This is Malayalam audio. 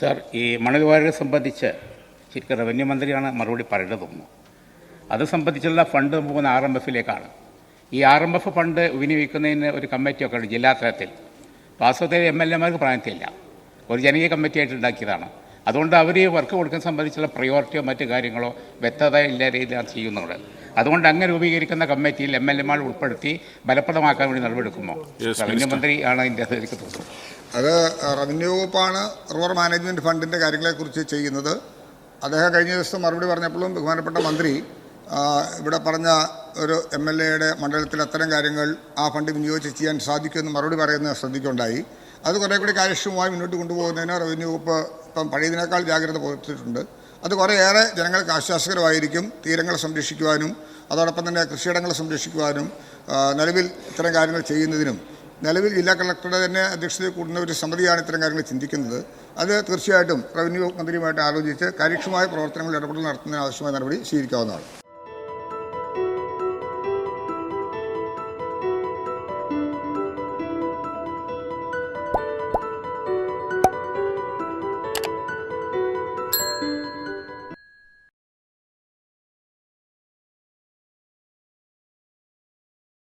സർ ഈ മണൽ വാഴയെ സംബന്ധിച്ച് ശരിക്കും റവന്യൂ മന്ത്രിയാണ് മറുപടി പറയേണ്ടത് തോന്നുന്നു അത് സംബന്ധിച്ചുള്ള ഫണ്ട് പോകുന്ന ആർ എം എഫിലേക്കാണ്. ഈ ആർ എം എഫ് ഫണ്ട് വിനിയോഗിക്കുന്നതിന് ഒരു കമ്മിറ്റിയൊക്കെ ഉണ്ട് ജില്ലാ തലത്തിൽ. വാസ്തവത്തിൽ എം എൽ എമാർക്ക് പ്രായത്തില്ല. ഒരു ജനകീയ കമ്മിറ്റിയായിട്ട് ഉണ്ടാക്കിയതാണ്. അതുകൊണ്ട് അവർ ഈ വർക്ക് കൊടുക്കുന്ന സംബന്ധിച്ചുള്ള പ്രയോറിറ്റിയോ മറ്റു കാര്യങ്ങളോ വ്യക്തത ഇല്ല രീതിയിലാണ് ചെയ്യുന്നത്. അതുകൊണ്ട് അങ്ങനെ രൂപീകരിക്കുന്ന കമ്മിറ്റിയിൽ എം എൽ എമാർ ഉൾപ്പെടുത്തി ഫലപ്രദമാക്കാൻ വേണ്ടി നടപടിയെടുക്കുമോ റവന്യൂ മന്ത്രി ആണ് ഇതിന്റെ അത് എനിക്ക് തോന്നുന്നു അത് റവന്യൂ വകുപ്പാണ് റിവർ മാനേജ്മെന്റ് ഫണ്ടിന്റെ കാര്യങ്ങളെക്കുറിച്ച് ചെയ്യുന്നത്. അദ്ദേഹം കഴിഞ്ഞ ദിവസം മറുപടി പറഞ്ഞപ്പോഴും ബഹുമാനപ്പെട്ട മന്ത്രി ഇവിടെ പറഞ്ഞ ഒരു എം എൽ എയുടെ മണ്ഡലത്തിൽ അത്തരം കാര്യങ്ങൾ ആ ഫണ്ട് വിനിയോഗിച്ച് ചെയ്യാൻ സാധിക്കുമെന്ന് മറുപടി പറയുന്നത് ശ്രദ്ധിക്കുണ്ടായി അത് കുറേ കൂടി കാര്യക്ഷമമായി മുന്നോട്ട് കൊണ്ടുപോകുന്നതിന് റവന്യൂ വകുപ്പ് ഇപ്പം പഴയതിനേക്കാൾ ജാഗ്രത പുലർത്തിയിട്ടുണ്ട്. അത് കുറേയേറെ ജനങ്ങൾക്ക് ആശ്വാസകരമായിരിക്കും തീരങ്ങൾ സംരക്ഷിക്കുവാനും അതോടൊപ്പം തന്നെ കൃഷിയിടങ്ങൾ സംരക്ഷിക്കുവാനും നിലവിൽ ഇത്തരം കാര്യങ്ങൾ ചെയ്യുന്നതിനും. നിലവിൽ ജില്ലാ കളക്ടറുടെ തന്നെ അധ്യക്ഷതയിൽ കൂടുന്ന ഒരു സമിതിയാണ് ഇത്തരം കാര്യങ്ങൾ ചിന്തിക്കുന്നത്. അത് തീർച്ചയായിട്ടും റവന്യൂ മന്ത്രിയുമായിട്ട് ആലോചിച്ച് കാര്യക്ഷമമായ പ്രവർത്തനങ്ങൾ ഇടപെടൽ നടത്തുന്നതിന് ആവശ്യമായ നടപടി സ്വീകരിക്കാവുന്നതാണ്.